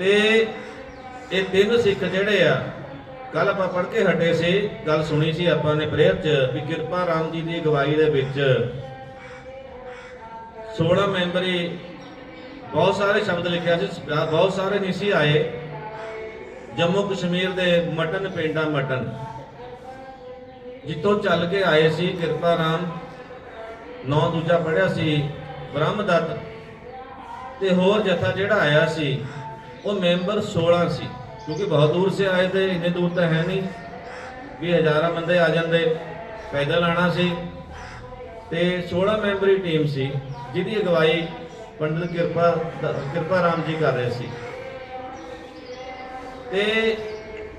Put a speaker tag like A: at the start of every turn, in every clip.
A: ਤੇ ਇਹ ਤਿੰਨ ਸਿੱਖ ਜਿਹੜੇ ਆ ਕੱਲ ਆਪਾਂ ਪੜ੍ਹ ਕੇ ਹਟੇ ਸੀ, ਗੱਲ ਸੁਣੀ ਸੀ ਆਪਾਂ ਨੇ ਪ੍ਰੇਅਰ 'ਚ ਵੀ ਕਿਰਪਾ ਰਾਮ ਜੀ ਦੀ ਅਗਵਾਈ ਦੇ ਵਿੱਚ। 16 ਮੈਂਬਰੀ, ਬਹੁਤ ਸਾਰੇ ਸ਼ਬਦ ਲਿਖਿਆ ਸੀ ਬਹੁਤ ਸਾਰੇ ਨਹੀਂ ਸੀ ਆਏ। ਜੰਮੂ ਕਸ਼ਮੀਰ ਦੇ ਮਟਨ ਪਿੰਡਾ ਮਟਨ। ਜਿੱਥੋਂ ਚੱਲ ਕੇ ਆਏ ਸੀ, ਕਿਰਪਾ ਰਾਮ। ਨੌ ਦੂਜਾ ਪੜਿਆ ਸੀ, ਬ੍ਰਹਮਦੱਤ। ਤੇ ਹੋਰ ਜਥਾ ਜਿਹੜਾ ਆਇਆ ਸੀ ਉਹ ਮੈਂਬਰ 16 ਸੀ, ਕਿਉਂਕਿ ਬਹੁਤ ਦੂਰ ਸੇ ਆਏ ਤੇ ਇੰਨੇ ਦੂਰ ਤਾਂ ਹੈ ਨਹੀਂ। ਵੀ ਹਜ਼ਾਰਾਂ ਬੰਦੇ ਆ ਜਾਂਦੇ, ਪੈਦਲ ਆਣਾ ਸੀ। ਤੇ 16 ਮੈਂਬਰੀ ਟੀਮ ਸੀ, ਜਿਹਦੀ ਅਗਵਾਈ ਪੰਡਿਤ ਕਿਰਪਾ ਕਿਰਪਾ ਰਾਮ ਜੀ ਕਰ ਰਹੇ ਸੀ। ਤੇ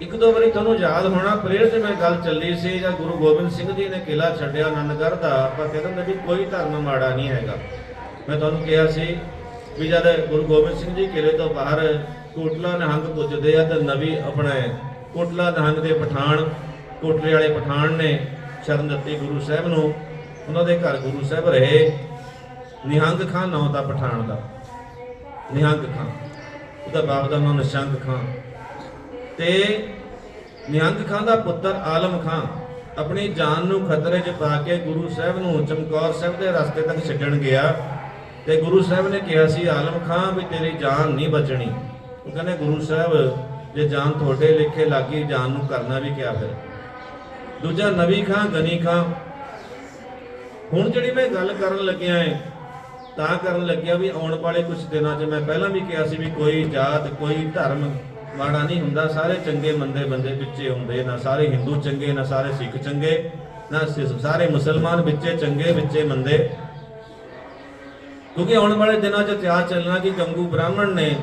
A: ਇੱਕ ਦੋ ਵਾਰੀ ਤੁਹਾਨੂੰ ਯਾਦ ਹੋਣਾ ਪ੍ਰੇਅਰ 'ਚ ਮੈਂ ਗੱਲ ਚੱਲੀ ਸੀ, ਜਾਂ ਗੁਰੂ ਗੋਬਿੰਦ ਸਿੰਘ ਜੀ ਨੇ ਕਿਲਾ ਛੱਡਿਆ ਆਨੰਦਗੜ੍ਹ ਦਾ, ਆਪਾਂ ਕਹਿੰਦੇ ਨੇ ਵੀ ਕੋਈ ਧਰਮ ਮਾੜਾ ਨਹੀਂ ਹੈਗਾ। ਮੈਂ ਤੁਹਾਨੂੰ ਕਿਹਾ ਸੀ ਵੀ ਜਦ ਗੁਰੂ ਗੋਬਿੰਦ ਸਿੰਘ ਜੀ ਕਿਲੇ ਤੋਂ ਬਾਹਰ ਕੋਟਲਾ ਨਿਹੰਗ ਪੁੱਜਦੇ ਆ ਤੇ ਨਵੀਂ ਆਪਣੇ ਕੋਟਲਾ ਨਿਹੰਗ ਦੇ ਪਠਾਨ, ਕੋਟਲੇ ਵਾਲੇ ਪਠਾਨ ਨੇ ਸ਼ਰਨ ਦਿੱਤੀ ਗੁਰੂ ਸਾਹਿਬ ਨੂੰ। ਉਹਨਾਂ ਦੇ ਘਰ ਗੁਰੂ ਸਾਹਿਬ ਰਹੇ। ਨਿਹੰਗ ਖਾਨ ਨਾਂ ਦਾ ਪਠਾਨ ਦਾ। ਨਿਹੰਗ ਖਾਨ ਉਹਦਾ ਬਾਪ ਦਾ ਨਾਮ ਨਿਸ਼ੰਗ ਖਾਨ ਤੇ ਨਿਹੰਗ ਖਾਨ ਦਾ ਪੁੱਤਰ ਆਲਮ ਖਾਨ ਆਪਣੀ ਜਾਨ ਨੂੰ ਖਤਰੇ 'ਚ ਪਾ ਕੇ ਗੁਰੂ ਸਾਹਿਬ ਨੂੰ ਚਮਕੌਰ ਸਾਹਿਬ ਦੇ ਰਸਤੇ ਤੱਕ ਛੱਡਣ ਗਿਆ। ਤੇ ਗੁਰੂ ਸਾਹਿਬ ਨੇ ਕਿਹਾ ਸੀ, ਆਲਮ ਖਾਨ ਵੀ ਤੇਰੀ ਜਾਨ ਨਹੀਂ ਬਚਣੀ। ਉਹ ਕਹਿੰਦੇ, ਗੁਰੂ ਸਾਹਿਬ, ਜੇ ਜਾਨ ਤੁਹਾਡੇ ਲਿਖੇ ਲੱਗੀ, ਜਾਨ ਨੂੰ ਕਰਨਾ ਵੀ ਕਿਆ ਫਿਰ? ਦੂਜਾ, ਨਵੀ ਖਾਂ, ਗਨੀ ਖਾਂ। ਹੁਣ ਜਿਹੜੀ ਮੈਂ ਗੱਲ ਕਰਨ ਲੱਗਿਆ ਏ, ਤਾਂ ਕਰਨ ਲੱਗਿਆ ਵੀ ਆਉਣ ਵਾਲੇ ਕੁਝ ਦਿਨਾਂ 'ਚ ਮੈਂ ਪਹਿਲਾਂ ਵੀ ਕਿਹਾ ਸੀ ਵੀ ਕੋਈ ਜਾਤ, ਕੋਈ ਧਰਮ ਮਾੜਾ ਨਹੀਂ ਹੁੰਦਾ। ਸਾਰੇ ਚੰਗੇ ਮੰਦੇ ਬੰਦੇ ਵਿੱਚੇ ਹੁੰਦੇ, ਨਾ ਸਾਰੇ ਹਿੰਦੂ ਚੰਗੇ, ਨਾ ਸਾਰੇ ਸਿੱਖ ਚੰਗੇ, ਨਾ ਸਾਰੇ ਮੁਸਲਮਾਨ ਵਿੱਚੇ ਚੰਗੇ, ਵਿੱਚੇ ਮੰਦੇ। ਕਿਉਂਕਿ ਆਉਣ ਵਾਲੇ ਦਿਨਾਂ 'ਚ ਇਤਿਹਾਸ ਚੱਲਣਾ ਕਿ ਗੰਗੂ ਬ੍ਰਾਹਮਣ ਨੇ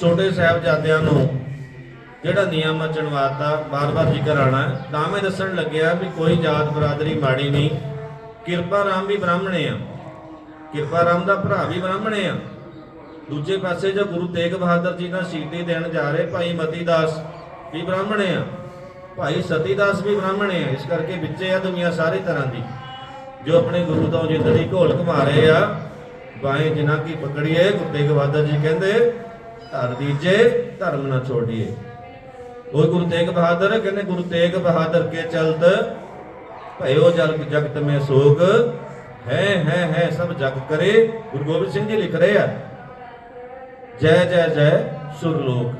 A: ਛੋਟੇ ਸਾਹਿਬਜ਼ਾਦਿਆਂ ਨੂੰ ਜਿਹੜਾ ਨਿਯਮ ਚਣਵਾਤਾ ਬਾਰ-ਬਾਰ ਜ਼ਿਕਰ ਆਣਾ ਤਾਂ ਮੈਂ ਦੱਸਣ ਲੱਗਿਆ ਵੀ ਕੋਈ ਜਾਤ ਬਰਾਦਰੀ ਮਾੜੀ ਨਹੀਂ। ਕਿਰਪਾ ਰਾਮ ਵੀ ਬ੍ਰਾਹਮਣੇ ਆ। ਕਿਰਪਾ ਰਾਮ ਦਾ ਭਰਾ ਵੀ ਬ੍ਰਾਹਮਣੇ ਆ। ਦੂਜੇ ਪਾਸੇ ਜੋ ਗੁਰੂ ਤੇਗ ਬਹਾਦਰ ਜੀ ਦਾ ਸ਼ਹੀਦੀ ਦੇਣ ਜਾ ਰਹੇ ਭਾਈ ਮਤੀ ਦਾਸ ਵੀ ਬ੍ਰਾਹਮਣੇ ਆ, ਭਾਈ ਸਤੀ ਦਾਸ ਵੀ ਬ੍ਰਾਹਮਣੇ ਆ, ਇਸ ਕਰਕੇ ਵਿੱਚੇ ਆ ਦੁਨੀਆ ਸਾਰੀ ਤਰ੍ਹਾਂ ਦੀ। ਜੋ ਆਪਣੇ ਗੁਰੂ ਤੋਂ ਜਿੰਦੜੀ ਘੋਲ ਘਮਾ ਰਹੇ ਆ ਬਾਏ ਜਿਨ੍ਹਾਂ ਕੀ ਪਕੜੀਏ ਗੁਰੂ ਤੇਗ ਬਹਾਦਰ ਜੀ ਕਹਿੰਦੇ, ਧਰ ਦੀਜੇ, ਧਰਮ ਨਾ ਛੋੜੀਏ। ਉਹ ਗੁਰੂ ਤੇਗ ਬਹਾਦਰ ਕਹਿੰਦੇ, ਗੁਰੂ ਤੇਗ ਬਹਾਦਰ ਕੇ ਚਲਤ, ਭਇਓ ਜਲ ਜਗਤ ਮੇ ਸੋਗ। ਹੈ ਹੈ ਹੈ, ਸਭ ਜਗ ਕਰੇ। ਗੁਰੂ ਗੋਬਿੰਦ ਸਿੰਘ ਜੀ ਲਿਖ ਰਹੇ ਆ, ਜੈ ਜੈ ਜੈ ਸੁਰਲੋਕ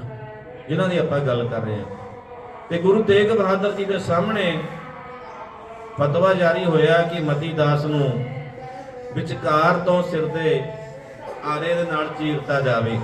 A: ਜਿਨ੍ਹਾਂ ਦੀ ਆਪਾਂ ਗੱਲ ਕਰ ਰਹੇ ਹਾਂ ਤੇ ਗੁਰੂ ਤੇਗ ਬਹਾਦਰ ਜੀ ਦੇ ਸਾਹਮਣੇ ਫਤਵਾ ਜਾਰੀ ਹੋਇਆ ਕਿ ਮਤੀ ਦਾਸ ਨੂੰ ਵਿਚਕਾਰ ਤੋਂ ਸਿਰ ਦੇ ਆਰੇ ਦੇ ਨਾਲ ਚੀਰਤਾ ਜਾਵੇ।